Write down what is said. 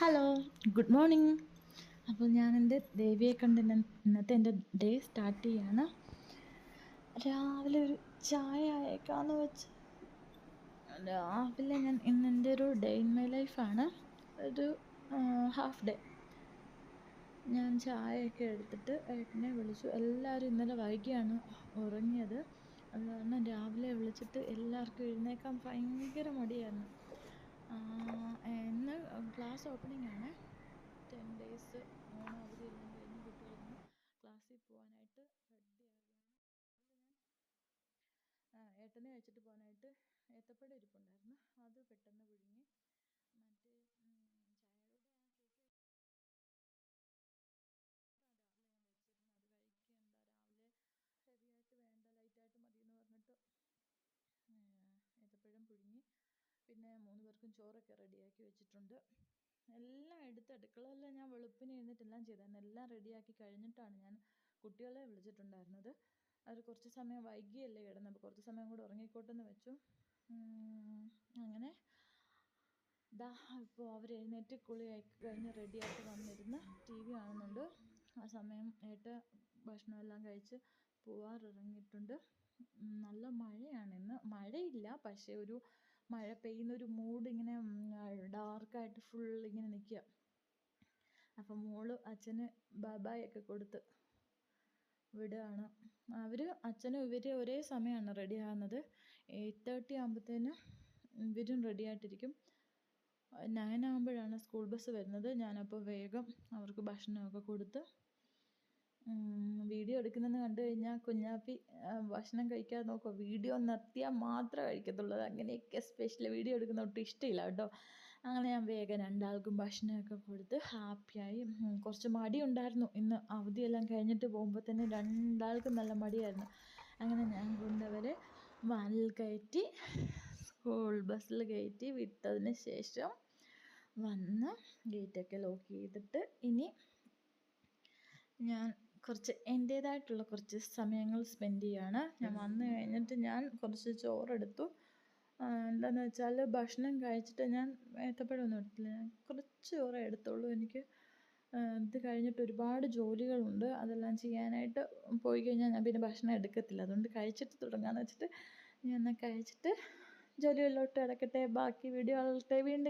Hello good morning അപ്പോൾ ഞാൻ എന്റെ ദേവിയെ കണ്ട് ഇന്നത്തെ എന്റെ ഡേ സ്റ്റാർട്ട് ചെയ്യാണ്. രാവിലെ ഒരു ചായ അയക്കാമെന്ന് വെച്ച് രാവിലെ ഞാൻ ഇന്ന് എന്റെ ഒരു ഡേ ഇൻ മൈ ലൈഫാണ് ഒരു ഹാഫ് ഡേ ഞാൻ ചായയൊക്കെ എടുത്തിട്ട് ഏട്ടനെ വിളിച്ചു. എല്ലാവരും ഇന്നലെ വൈകിയാണ് ഉറങ്ങിയത്. അത് കാരണം രാവിലെ വിളിച്ചിട്ട് എല്ലാവർക്കും എഴുന്നേക്കാൻ ഭയങ്കര മടിയായിരുന്നു. ഇന്ന് ക്ലാസ് ഓപ്പണിംഗ് ആണ്. ടെൻ ഡേയ്സ് ഓണം അവധി എല്ലാം കഴിഞ്ഞ് കുട്ടികളൊന്ന് ക്ലാസ്സിൽ പോകാനായിട്ട് റെഡി ആവുകയാണ്. ഏട്ടനെ വെച്ചിട്ട് പോകാനായിട്ട് ഏത്തപ്പഴം ഇരിപ്പുണ്ടായിരുന്നു. അത് പെട്ടെന്ന് പുഴുങ്ങി മറ്റേ ചായയുടെ ആ കേക്ക് രാവിലെ ഞാൻ വെച്ചിരുന്നു അത് കഴിക്കുക എന്താ രാവിലെ ഹെവി ആയിട്ട് വേണ്ട ലൈറ്റായിട്ട് മതി എന്ന് പറഞ്ഞിട്ട് ഏത്തപ്പഴം പുഴുങ്ങി പേർക്കും ചോറൊക്കെ റെഡിയാക്കി വെച്ചിട്ടുണ്ട്. എല്ലാം എടുത്ത് അടുക്കളയിലെല്ലാം ഞാൻ വെളുപ്പിന് എഴുന്നേറ്റെല്ലാം ചെയ്തായിരുന്നു. എല്ലാം റെഡിയാക്കി കഴിഞ്ഞിട്ടാണ് ഞാൻ കുട്ടികളെ വിളിച്ചിട്ടുണ്ടായിരുന്നത്. അവർ കുറച്ച് സമയം വൈകിയല്ലേ കിടന്നത്. അപ്പോൾ കുറച്ച് സമയം കൂടെ ഉറങ്ങിക്കോട്ടെന്ന് വെച്ചു. അങ്ങനെ ദാ ഇപ്പോൾ അവർ എഴുന്നേറ്റ് കുളി കഴിഞ്ഞ് റെഡിയായിട്ട് വന്നിരുന്ന് ടി വി കാണുന്നുണ്ട്. ആ സമയം ഏട്ട ഭക്ഷണമെല്ലാം കഴിച്ച് പോവാറിറങ്ങിയിട്ടുണ്ട്. നല്ല മഴയാണ് ഇന്ന്. മഴയില്ല പക്ഷേ ഒരു മഴ പെയ്യുന്ന ഒരു മൂഡ് ഇങ്ങനെ ഡാർക്കായിട്ട് ഫുൾ ഇങ്ങനെ നിൽക്കുക അപ്പം മോൾ അച്ഛന് ബൈ ഒക്കെ കൊടുത്ത് വിടുകയാണ് അവർ അച്ഛനും ഇവരും ഒരേ സമയമാണ് റെഡി ആകുന്നത് എയ്റ്റ് തേർട്ടി ആകുമ്പോഴത്തേനും ഇവരും റെഡി ആയിട്ടിരിക്കും. നയൻ ആകുമ്പോഴാണ് സ്കൂൾ ബസ് വരുന്നത്. ഞാനപ്പോൾ വേഗം അവർക്ക് ഭക്ഷണമൊക്കെ കൊടുത്ത് വീഡിയോ എടുക്കുന്നതെന്ന് കണ്ടു കഴിഞ്ഞാൽ കുഞ്ഞാപ്പി ഭക്ഷണം കഴിക്കാതെ നോക്കുക വീഡിയോ നിർത്തിയാൽ മാത്രമേ കഴിക്കത്തുള്ളൂ. അങ്ങനെയൊക്കെ സ്പെഷ്യൽ വീഡിയോ എടുക്കുന്ന ഒട്ടും ഇഷ്ടമില്ല കേട്ടോ. അങ്ങനെ ഞാൻ വേഗം രണ്ടാൾക്കും ഭക്ഷണമൊക്കെ കൊടുത്ത് ഹാപ്പിയായി കുറച്ച് മടി ഉണ്ടായിരുന്നു ഇന്ന് അവധിയെല്ലാം കഴിഞ്ഞിട്ട് പോകുമ്പോൾ തന്നെ രണ്ടാൾക്കും നല്ല മടിയായിരുന്നു. അങ്ങനെ ഞാൻ കൊണ്ടവരെ വാനിൽ കയറ്റി സ്കൂൾ ബസ്സിൽ കയറ്റി വിട്ടതിന് ശേഷം വന്ന് ഗേറ്റൊക്കെ ലോക്ക് ചെയ്തിട്ട് ഇനി ഞാൻ കുറച്ച് എന്റേതായിട്ടുള്ള കുറച്ച് സമയങ്ങൾ സ്പെൻഡ് ചെയ്യുകയാണ് ഞാൻ വന്നു കഴിഞ്ഞിട്ട് ഞാൻ കുറച്ച് ചോറെടുത്തു. എന്താണെന്ന് വെച്ചാൽ ഭക്ഷണം കഴിച്ചിട്ട് ഞാൻ ഏത്തപ്പഴമൊന്നും എടുത്തില്ല. ഞാൻ കുറച്ച് ചോറേ എടുത്തുള്ളൂ. എനിക്ക് ഇത് കഴിഞ്ഞിട്ട് ഒരുപാട് ജോലികളുണ്ട്. അതെല്ലാം ചെയ്യാനായിട്ട് പോയി കഴിഞ്ഞാൽ ഞാൻ പിന്നെ ഭക്ഷണം എടുക്കത്തില്ല. അതുകൊണ്ട് കഴിച്ചിട്ട് തുടങ്ങാമെന്ന് വെച്ചിട്ട് ഞാൻ എന്നാൽ കഴിച്ചിട്ട് ജോലികളിലോട്ട് കിടക്കട്ടെ. ബാക്കി വീഡിയോ വീണ്ടും